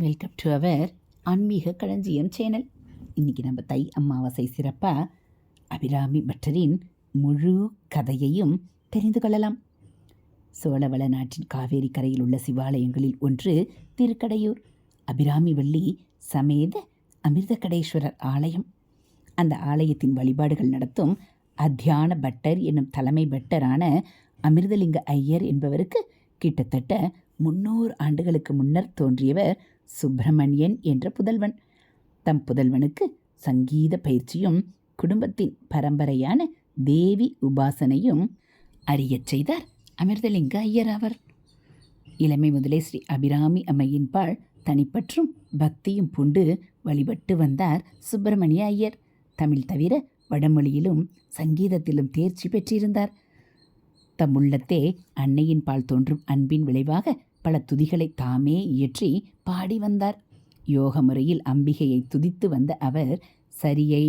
Welcome to our ஆன்மீக களஞ்சியம் channel இன்றைக்கி நம்ம தை அமாவாசை சிறப்பாக அபிராமி பட்டரின் முழு கதையையும் தெரிந்து கொள்ளலாம். சோழவள நாட்டின் காவேரி கரையில் உள்ள சிவாலயங்களில் ஒன்று திருக்கடையூர் அபிராமி வள்ளி சமேத அமிர்தகடேஸ்வரர் ஆலயம். அந்த ஆலயத்தின் வழிபாடுகள் நடத்தும் அத்தியான பட்டர் என்னும் தலைமை பட்டரான அமிர்தலிங்க ஐயர் என்பவருக்கு கிட்டத்தட்ட முன்னூறு ஆண்டுகளுக்கு முன்னர் தோன்றியவர் சுப்பிரமணியன் என்ற புதல்வன். தம் புதல்வனுக்கு சங்கீத பயிற்சியும் குடும்பத்தின் பரம்பரையான தேவி உபாசனையும் அறியச் செய்தார் அமிர்தலிங்க ஐயர் அவர். இளமை முதலே ஸ்ரீ அபிராமி அம்மையின் பால் தனிப்பற்றும் பக்தியும் பூண்டு வழிபட்டு வந்தார் சுப்பிரமணிய ஐயர். தமிழ் தவிர வடமொழியிலும் சங்கீதத்திலும் தேர்ச்சி பெற்றிருந்தார். தம் உள்ளத்தே அன்னையின் பால் தோன்றும் அன்பின் விளைவாக பல துதிகளை தாமே இயற்றி பாடி வந்தார். யோக முறையில் அம்பிகையை துதித்து வந்த அவர் சரியை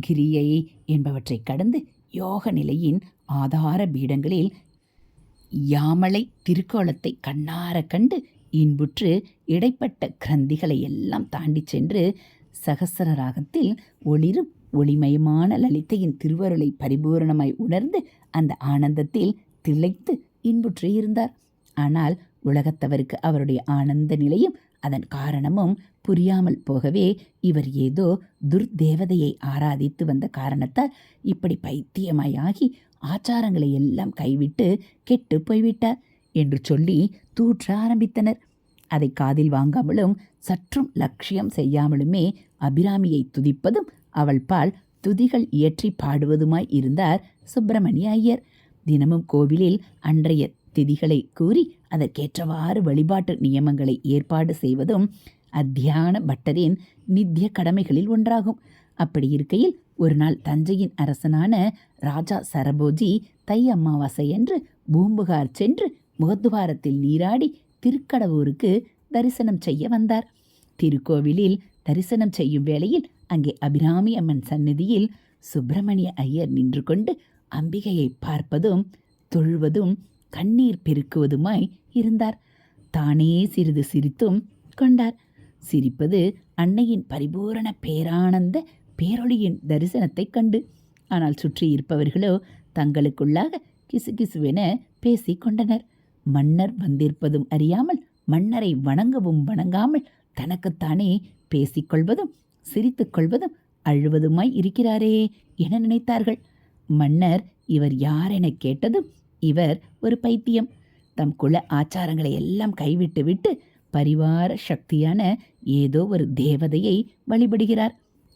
கிரியை என்பவற்றை கடந்து யோக நிலையின் ஆதார பீடங்களில் யாமலை திருக்கோலத்தை கண்ணார கண்டு இன்புற்று இடைப்பட்ட கிரந்திகளை எல்லாம் தாண்டி சென்று சகசர ராகத்தில் ஒளிரும் ஒளிமயமான லலிதையின் திருவருளை பரிபூரணமாய் உணர்ந்து அந்த ஆனந்தத்தில் திளைத்து இன்புற்று இருந்தார். ஆனால் உலகத்தவருக்கு அவருடைய ஆனந்த நிலையும் அதன் காரணமும் புரியாமல் போகவே இவர் ஏதோ துர்தேவதையை ஆராதித்து வந்த காரணத்தால் இப்படி பைத்தியமாயாகி ஆச்சாரங்களை எல்லாம் கைவிட்டு கெட்டு போய்விட்டார் என்று சொல்லி தூற்ற ஆரம்பித்தனர். அதை காதில் வாங்காமலும் சற்றும் லட்சியம் செய்யாமலுமே அபிராமியை துதிப்பதும் அவள் பால் துதிகள் இயற்றி பாடுவதுமாய் இருந்தார் சுப்பிரமணிய ஐயர். தினமும் கோவிலில் அன்றைய திதிகளை கூறி அதற்கேற்றவாறு வழிபாட்டு நியமங்களை ஏற்பாடு செய்வதும் அத்தியான பட்டரின் நித்திய கடமைகளில் ஒன்றாகும். அப்படி இருக்கையில் ஒரு நாள் தஞ்சையின் அரசனான ராஜா சரபோஜி தை அமாவாசை என்று பூம்புகார் சென்று முகத்துவாரத்தில் நீராடி திருக்கடவூருக்கு தரிசனம் செய்ய வந்தார். திருக்கோவிலில் தரிசனம் செய்யும் வேளையில் அங்கே அபிராமி அம்மன் சந்நிதியில் சுப்பிரமணிய ஐயர் நின்று கொண்டு அம்பிகையை பார்ப்பதும் தொழுவதும் கண்ணீர் பெருக்குவதுமாய் இருந்தார். தானே சிறிது சிரித்தும் கொண்டார். சிரிப்பது அன்னையின் பரிபூரண பேரானந்த பேரொளியின் தரிசனத்தைக் கண்டு ஆனால் சுற்றி இருப்பவர்களோ தங்களுக்குள்ளாக கிசுகிசுவென பேசிக் கொண்டனர். மன்னர் வந்திருப்பதும் அறியாமல் மன்னரை வணங்கவும் வணங்காமல் தனக்குத்தானே பேசிக்கொள்வதும் சிரித்துக்கொள்வதும் அழுவதுமாய் இருக்கிறாரே என நினைத்தார்கள். மன்னர் இவர் யார் என கேட்டதும் இவர் ஒரு பைத்தியம். தம் குல ஆச்சாரங்களை எல்லாம் கைவிட்டு விட்டு பரிவார சக்தியான ஏதோ ஒரு தேவதையை வழிபடுகிறார்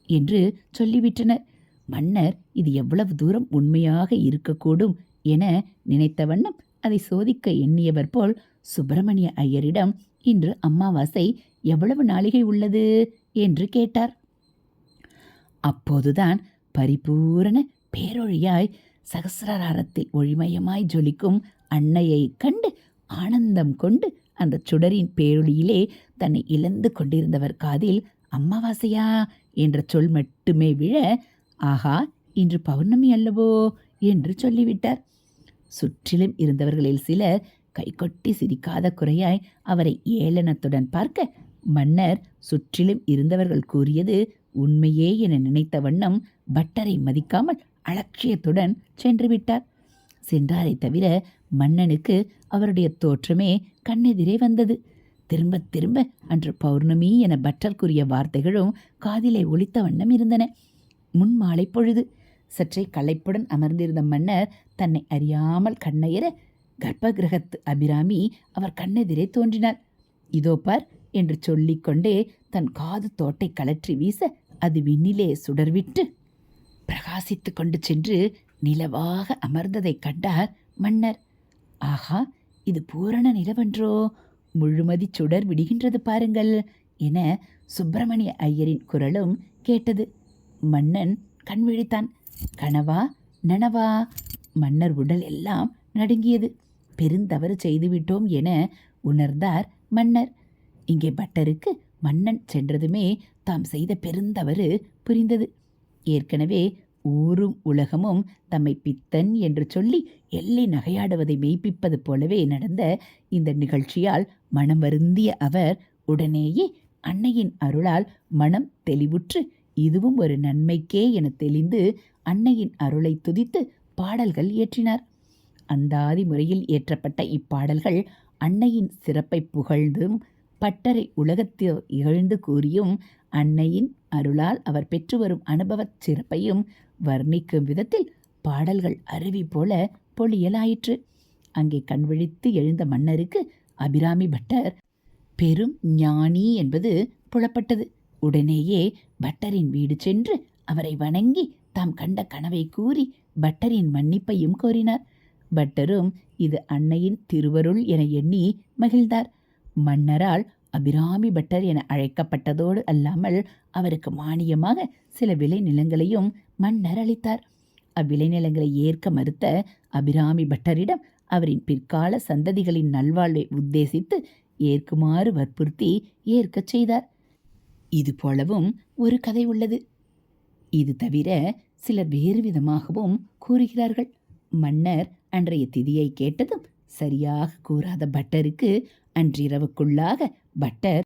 என்று சொல்லிவிட்டனர். மன்னர் இது எவ்வளவு தூரம் உண்மையாக இருக்கக்கூடும் என நினைத்த வண்ணம் அதை சோதிக்க எண்ணியவர் போல் சுப்பிரமணிய ஐயரிடம் இன்று அமாவாசை எவ்வளவு நாளிகை உள்ளது என்று கேட்டார். அப்போதுதான் பரிபூரண பேரொழியாய் சகசிரராரத்தில் ஒளிமயமாய் ஜொலிக்கும் அன்னையை கண்டு ஆனந்தம் கொண்டு அந்த சுடரின் பேரொளியிலே தன்னை இழந்து கொண்டிருந்தவர் காதில் அம்மாவாசையா? என்ற சொல் மட்டுமே விழ ஆஹா இன்று பௌர்ணமி அல்லவோ? என்று சொல்லிவிட்டார். சுற்றிலும் இருந்தவர்களில் சிலர் கைகொட்டி சிரிக்காத குறையாய் அவரை ஏளனத்துடன் பார்க்க மன்னர் சுற்றிலும் இருந்தவர்கள் கூறியது உண்மையே என நினைத்த வண்ணம் பட்டரை மதிக்காமல் அலட்சியத்துடன் சென்று விட்டார் சென்றாரை தவிர மன்னனுக்கு அவருடைய தோற்றமே கண்ணெதிரே வந்தது. திரும்ப திரும்ப அன்று பௌர்ணமி என பற்றற்குரிய வார்த்தைகளும் காதிலே ஒழித்த வண்ணம் இருந்தன. முன் மாலை பொழுது சற்றே களைப்புடன் அமர்ந்திருந்த மன்னர் தன்னை அறியாமல் கண்ணையர கர்ப்ப கிரகத்து அபிராமி அவர் கண்ணெதிரே தோன்றினார். இதோ பார் என்று சொல்லிக்கொண்டே தன் காது தோட்டை கலற்றி வீச அது விண்ணிலே சுடர்விட்டு பிரகாசித்து கொண்டு சென்று நிலவாக அமர்ந்ததைக் கண்டார் மன்னர். ஆஹா இது பூரண நிலவன்றோ? முழுமதி சுடர் விடுகின்றது பாருங்கள் என சுப்பிரமணிய ஐயரின் குரலும் கேட்டது. மன்னன் கண் விழித்தான். கனவா நனவா மன்னர் உடல் எல்லாம் நடுங்கியது. பெருந்தவறு செய்துவிட்டோம் என உணர்ந்தார் மன்னர். இங்கே பட்டருக்கு மன்னன் சென்றதுமே தாம் செய்த பெருந்தவறு புரிந்தது. ஏற்கனவே ஊரும் உலகமும் தம்மை பித்தன் என்று சொல்லி எள்ளி நகையாடுவதை மெய்ப்பிப்பது போலவே நடந்த இந்த நிகழ்ச்சியால் மனம் வருந்திய அவர் உடனேயே அன்னையின் அருளால் மனம் தெளிவுற்று இதுவும் ஒரு நன்மைக்கே என தெளிந்து அன்னையின் அருளை துதித்து பாடல்கள் இயற்றினார். அந்தாதி முறையில் இயற்றப்பட்ட இப்பாடல்கள் அன்னையின் சிறப்பை புகழ்ந்தும் பட்டறை உலகத்தில் இகழ்ந்து கூறியும் அன்னையின் அருளால் அவர் பெற்று வரும் அனுபவச் சிறப்பையும் வர்ணிக்கும் விதத்தில் பாடல்கள் அருவி போல பொழியலாயிற்று. அங்கே கண்விழித்து எழுந்த மன்னருக்கு அபிராமி பட்டர் பெரும் ஞானி என்பது புலப்பட்டது. உடனேயே பட்டரின் வீடு சென்று அவரை வணங்கி தாம் கண்ட கனவை கூறி பட்டரின் மன்னிப்பையும் கோரினார். பட்டரும் இது அன்னையின் திருவருள் என எண்ணி மகிழ்ந்தார். மன்னரால் அபிராமி பட்டர் என அழைக்கப்பட்டதோடு அல்லாமல் அவருக்கு மானியமாக சில விளைநிலங்களையும் மன்னர் அளித்தார். அவ்விளைநிலங்களை ஏற்க மறுத்த அபிராமி பட்டரிடம் அவரின் பிற்கால சந்ததிகளின் நல்வாழ்வை உத்தேசித்து ஏற்குமாறு வற்புறுத்தி ஏற்கச் செய்தார். இது போலவும் ஒரு கதை உள்ளது. இது தவிர சிலர் வேறு விதமாகவும் கூறுகிறார்கள். மன்னர் அன்றைய திதியை கேட்டதும் சரியாக கூறாத பட்டருக்கு அன்றிரவுக்குள்ளாக பட்டர்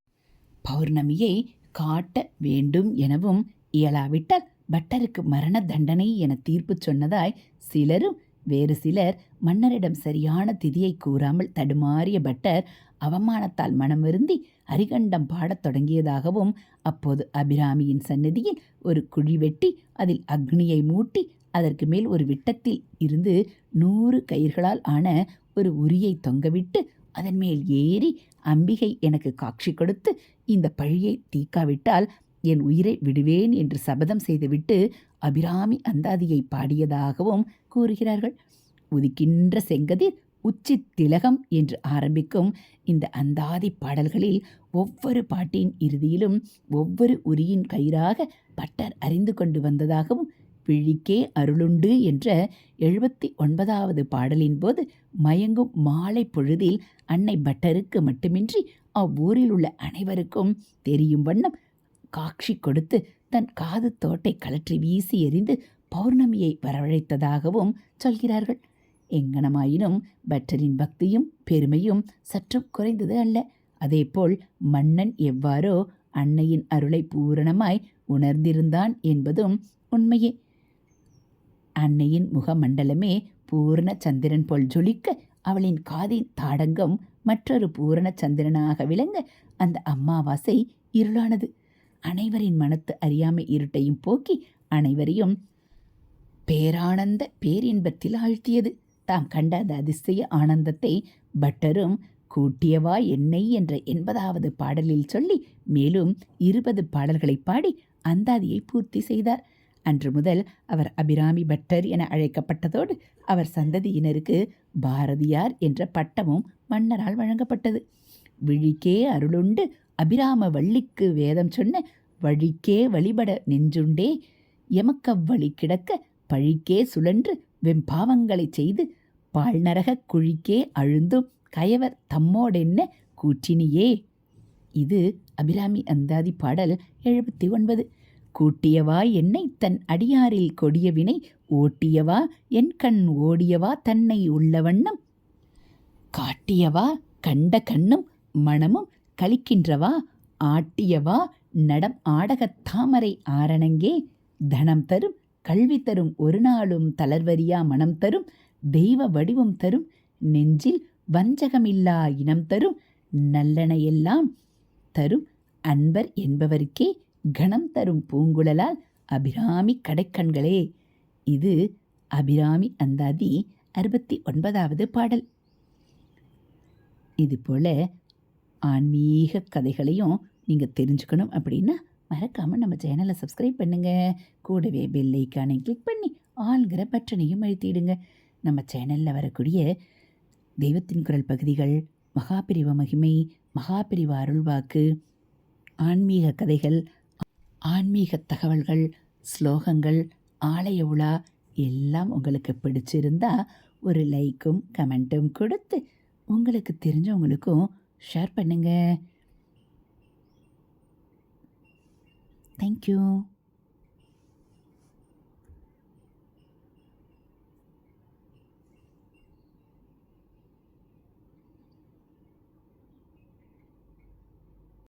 பௌர்ணமியை காட்ட வேண்டும் எனவும் இயலாவிட்டால் பட்டருக்கு மரண தண்டனை என தீர்ப்பு சொன்னதாய் சிலரும் வேறு சிலர் மன்னரிடம் சரியான திதியை கூறாமல் தடுமாறிய பட்டர் அவமானத்தால் மனமிருந்தி அரிகண்டம் பாடத் தொடங்கியதாகவும் அப்போது அபிராமியின் சன்னதியில் ஒரு குழி வெட்டி அதில் அக்னியை மூட்டி அதற்கு மேல் ஒரு விட்டத்தில் இருந்து நூறு கயிர்களால் ஆன ஒரு உரியை தொங்கவிட்டு அதன் மேல் ஏறி அம்பிகை எனக்கு காட்சி கொடுத்து இந்த பழியை தீக்காவிட்டால் என் உயிரை விடுவேன் என்று சபதம் செய்துவிட்டு அபிராமி அந்தாதியை பாடியதாகவும் கூறுகிறார்கள். உதிக்கின்ற செங்கதிர் உச்சி திலகம் என்று ஆரம்பிக்கும் இந்த அந்தாதி பாடல்களில் ஒவ்வொரு பாட்டின் இறுதியிலும் ஒவ்வொரு உரியின் கயிறாக பட்டர் அறிந்து கொண்டு வந்ததாகவும் விழிக்கே அருளுண்டு என்ற எழுபத்தி ஒன்பதாவது பாடலின் போது மயங்கும் மாலை பொழுதில் அன்னை பட்டருக்கு மட்டுமின்றி அவ்வூரில் உள்ள அனைவருக்கும் தெரியும் வண்ணம் காட்சி கொடுத்து தன் காது தோட்டை கலற்றி வீசி எறிந்து பௌர்ணமியை வரவழைத்ததாகவும் சொல்கிறார்கள். எங்கனமாயினும் பட்டரின் பக்தியும் பெருமையும் சற்றும் குறைந்தது அல்ல. அதேபோல் மன்னன் எவ்வாறோ அன்னையின் அருளை பூரணமாய் உணர்ந்திருந்தான் என்பதும் உண்மையே. அன்னையின் முகமண்டலமே பூரண சந்திரன் போல் ஜொலிக்க அவளின் காதின் தாடங்கம் மற்றொரு பூரண சந்திரனாக விளங்க அந்த அம்மாவாசை இருளானது. அனைவரின் மனத்து அறியாமை இருட்டையும் போக்கி அனைவரையும் பேரானந்த பேரின்பத்தில் ஆழ்த்தியது. தாம் கண்ட அந்த அதிசய ஆனந்தத்தை பட்டரும் கூட்டியவா என்னை என்ற எண்பதாவது பாடலில் சொல்லி மேலும் இருபது பாடல்களை பாடி அந்தாதியை பூர்த்தி செய்தார். அன்று முதல் அவர் அபிராமி பட்டர் என அழைக்கப்பட்டதோடு அவர் சந்ததியினருக்கு பாரதியார் என்ற பட்டமும் மன்னரால் வழங்கப்பட்டது. விழிக்கே அருளுண்டு அபிராம வள்ளிக்கு வேதம் சொன்ன வழிக்கே வழிபட நெஞ்சுண்டே எமக்கவ்வழி கிடக்க பழிக்கே சுழன்று வெம்பாவங்களை செய்து பாழ்நரகக் குழிக்கே அழுந்தும் கயவர் தம்மோடென்ன கூற்றினியே. இது அபிராமி அந்தாதி பாடல் எழுபத்தி ஒன்பது. கூட்டியவா என்னை தன் அடியாரில் கொடியவினை ஓட்டியவா என் கண் ஓடியவா தன்னை உள்ள வண்ணம்? காட்டியவா கண்ட கண்ணும் மனமும் கழிக்கின்றவா? ஆட்டியவா நடம் ஆடகத் தாமரை ஆரணங்கே? தனம் தரும் கல்வி தரும் ஒரு நாளும் தளர்வரியா மனம் தரும்? தெய்வ வடிவம் தரும் நெஞ்சில் வஞ்சகமில்லா இனம் தரும்? நல்லனையெல்லாம் தரும் அன்பர் என்பவருக்கே கணம் தரும் பூங்குழலால் அபிராமி கடைக்கண்களே. இது அபிராமி அந்தாதி அறுபத்தி ஒன்பதாவது பாடல். இது போல் ஆன்மீக கதைகளையும் நீங்கள் தெரிஞ்சுக்கணும் அப்படின்னா மறக்காமல் நம்ம சேனலை சப்ஸ்கிரைப் பண்ணுங்கள் கூடவே பெல் ஐக்கானை கிளிக் பண்ணி ஆள்கிற பட்டனையும் அழுத்திடுங்க. நம்ம சேனலில் வரக்கூடிய தெய்வத்தின் குரல் பகுதிகள் மகாபிரிவ மகிமை மகாபிரிவ அருள்வாக்கு ஆன்மீக கதைகள் ஆன்மீக தகவல்கள் ஸ்லோகங்கள் ஆலய உலா எல்லாம் உங்களுக்கு பிடிச்சிருந்தா ஒரு லைக்கும் கமெண்ட்டும் கொடுத்து உங்களுக்கு தெரிஞ்சவங்களுக்கும் ஷேர் பண்ணுங்கள் தேங்க்யூ